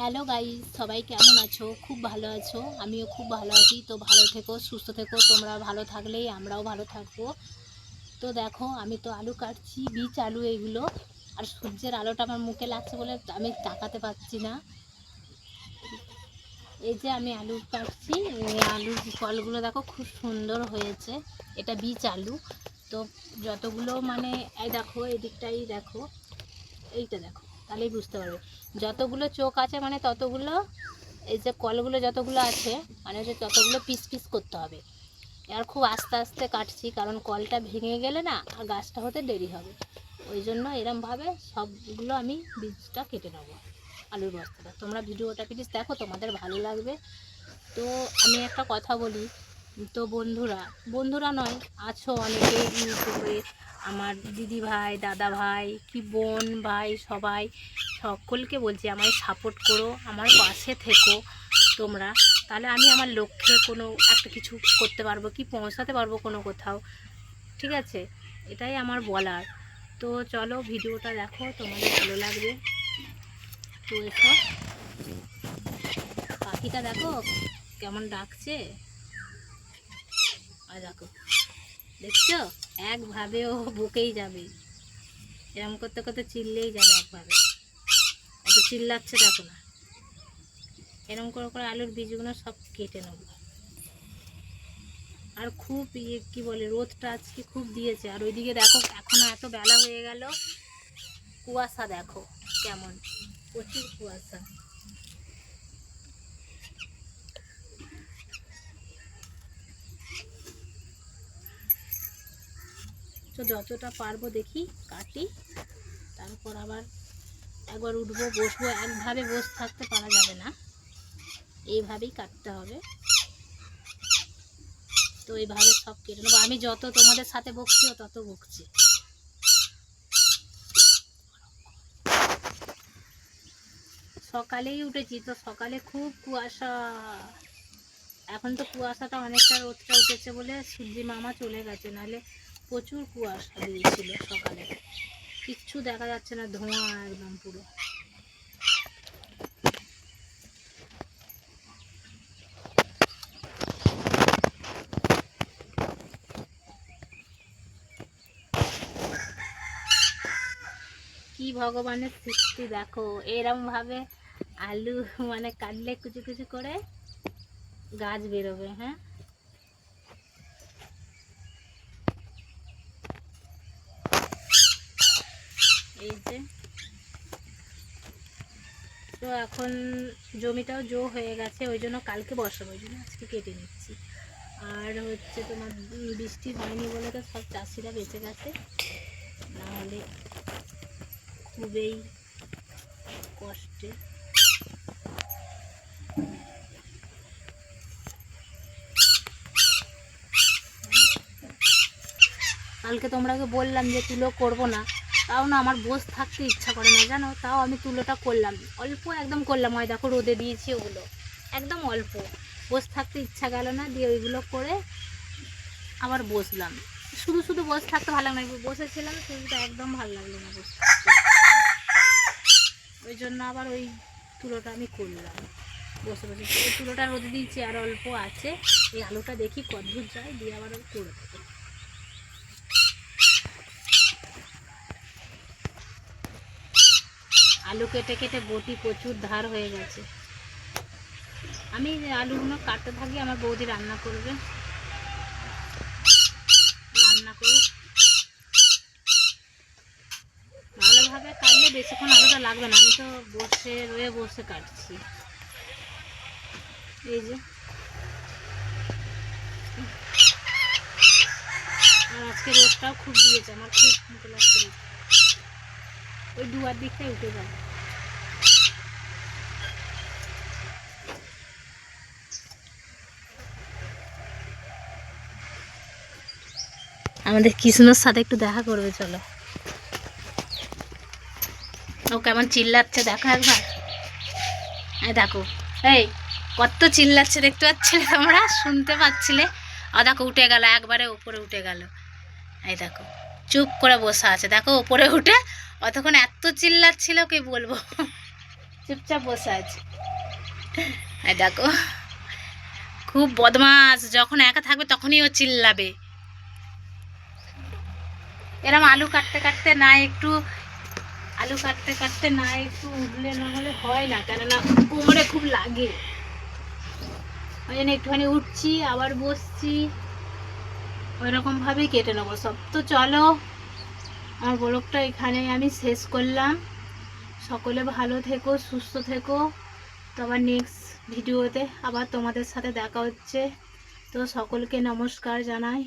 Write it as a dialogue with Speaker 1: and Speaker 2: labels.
Speaker 1: Hello guys সবাই কেমন আছো? খুব ভালো আছো? আমিও খুব ভালো আছি। তো ভালো থেকো, সুস্থ থেকো। তোমরা ভালো থাকলেই আমরাও ভালো থাকব। তো দেখো, আমি তো আলু কাটছি, বীজ, আলু এগুলো। আর সূর্যের আলোটা আমার মুখে লাগছে বলে আমি তাকাতে পারছি না। এই যে আমি আলু কাটছি আলুর ফলগুলো দেখো খুব সুন্দর হয়েছে। এটা বীজ আলু। তো যতগুলো মানে এই দেখো, এই দিকটাই দেখো। এইটা দেখো। তাহলেই বুঝতে পারবে। যতগুলো চোখ আছে মানে ততগুলো, এই যে কলগুলো যতগুলো আছে মানে হচ্ছে ততগুলো পিস পিস করতে হবে। আর খুব আস্তে আস্তে কাটছি, কারণ কলটা ভেঙে গেলে না আর গাছটা হতে দেরি হবে। ওই জন্য এরমভাবে সবগুলো আমি বীজটা কেটে নেব, আলুর বস্তাটা। তোমরা ভিডিওটা প্লিজ দেখো, তোমাদের ভালো লাগবে। তো আমি একটা কথা বলি তো বন্ধুরা বন্ধুরা নয়, আছো অনেকে ইউটিউবে। আমার দিদি ভাই, দাদা ভাই, কি বোন ভাই, সবাই, সকলকে বলছি আমায় সাপোর্ট করো, আমার পাশে থেকো তোমরা। তাহলে আমি আমার লক্ষ্যে কোনো একটা কিছু করতে পারব কি, পৌঁছাতে পারব কোনো কোথাও, ঠিক আছে? এটাই আমার বলার। তো চলো ভিডিওটা দেখো, তোমাদের ভালো লাগবে। তো এসো। পাখিটা দেখো, কেমন ডাকছে? আর দেখো, দেখছ? একভাবে ও বুকেই যাবে। এরকম করতে করতে চিল্লেই যাবে একভাবে। এত চিল্লাচ্ছে দেখো না। এরকম করে করে আলুর বীজগুলো সব কেটে নেব। আর খুব ইয়ে কী বলে, রোদটা আজকে খুব দিয়েছে। আর ওইদিকে দেখো, এখনও এত বেলা হয়ে গেল। কুয়াশা দেখো, কেমন? প্রচুর কুয়াশা। তো যতটা পারব দেখি, কাটি। তারপর আবার একবার উঠবো, বসবো, একভাবে বসে থাকতে পারা যাবে না। এইভাবেই কাটতে হবে। তো এইভাবে সব কেটে নেব। আমি যত তোমাদের সাথে বকছি, ও তত বকছি। সকালেই উঠেছি, তো সকালে খুব কুয়াশা। এখন তো কুয়াশাটা অনেকটা রোদটা উঠেছে বলে সূর্যি মামা চলে গেছে। নাহলে প্রচুর কুয়াশা দিয়েছিল সকালে। কিচ্ছু দেখা যাচ্ছে না, ধোঁয়া একদম পুরো। কি ভগবানের সৃষ্টি, দেখো। এরম ভাবে আলু মানে কাটলে কুচি কুচি করে গাছ বেরোবে হ্যাঁ? এই যে। তো এখন জমিটাও জো হয়ে গেছে, ওই জন্য কালকে বসাবো, ওই জন্য আজকে কেটে নিচ্ছি। আর হচ্ছে তোমার বৃষ্টি হয়নি বলে তো সব চাষিরা বেঁচে গেছে। নাহলে খুবই কষ্টে। কালকে তোমরাকে বললাম যে তুলো করব না। তাও না আমার বস থাকতে ইচ্ছা করে না, জানো? তাও আমি তুলোটা করলাম। অল্প একদম করলাম হয় দেখো রোদে দিয়েছি ওগুলো। একদম অল্প। বস থাকতে ইচ্ছা গেল না, দিয়ে ওইগুলো করে আবার বসলাম। শুধু শুধু বসে থাকতে ভালো লাগে বসেছিলাম সেটা একদম ভালো লাগল না বসে। ওই জন্য আবার ওই তুলোটা আমি করলাম। বসে বসে ওই তুলোটা রোদে দিয়েছি, আর অল্প আছে। এই আলুটা দেখি কদ্দূর যায়, দিয়ে আবার করে দেবো। আলু কেটে কেটে বটি প্রচুর ধার হয়ে গেছে। আমি আলুগুলো কাটতে থাকি, আমার বৌদি রান্না করবে। রান্না করুক। ভালোভাবে কাটলে বেশিক্ষণ আলুটা লাগবে না। আমি তো বসে রয়ে বসে কাটছি। এই যে। আজকে রোদটাও খুব দিয়েছে। আমার খুব মুখে লাগছে। ওই দুয়ার দিকটাই উঠে যাবে আমাদের কৃষ্ণর সাথে একটু দেখা করবে, চলো। ও কেমন চিল্লাচ্ছে, দেখো একবার। এই দেখো, এই, কত চিল্লাচ্ছে, দেখতে পাচ্ছিলে তোমরা? শুনতে পাচ্ছিলে? ও দেখো, উঠে গেল, একবারে উপরে উঠে গেল। এই দেখো। চুপ করে বসে আছে। দেখো, উপরে উঠে অতক্ষণ এত চিল্লাচ্ছিল কি বলব? চুপচাপ বসে আছে। দেখো, খুব বদমাস যখন একা থাকবে তখনই ও চিল্লাবে। এরম আলু কাটতে কাটতে না একটু, আলু কাটতে কাটতে না একটু উঠলে না হলে হয় না, কেননা কোমরে খুব লাগে। ওই জন্য একটুখানি উঠছি, আবার বসছি। ওইরকম ভাবেই কেটে নেব। সব তো চলো, আমার ব্লগটা এখানে আমি শেষ করলাম। সকলে ভালো থেকো, সুস্থ থেকো। তো আবার নেক্সট ভিডিওতে আবার তোমাদের সাথে দেখা হচ্ছে। তো সকলকে নমস্কার জানাই।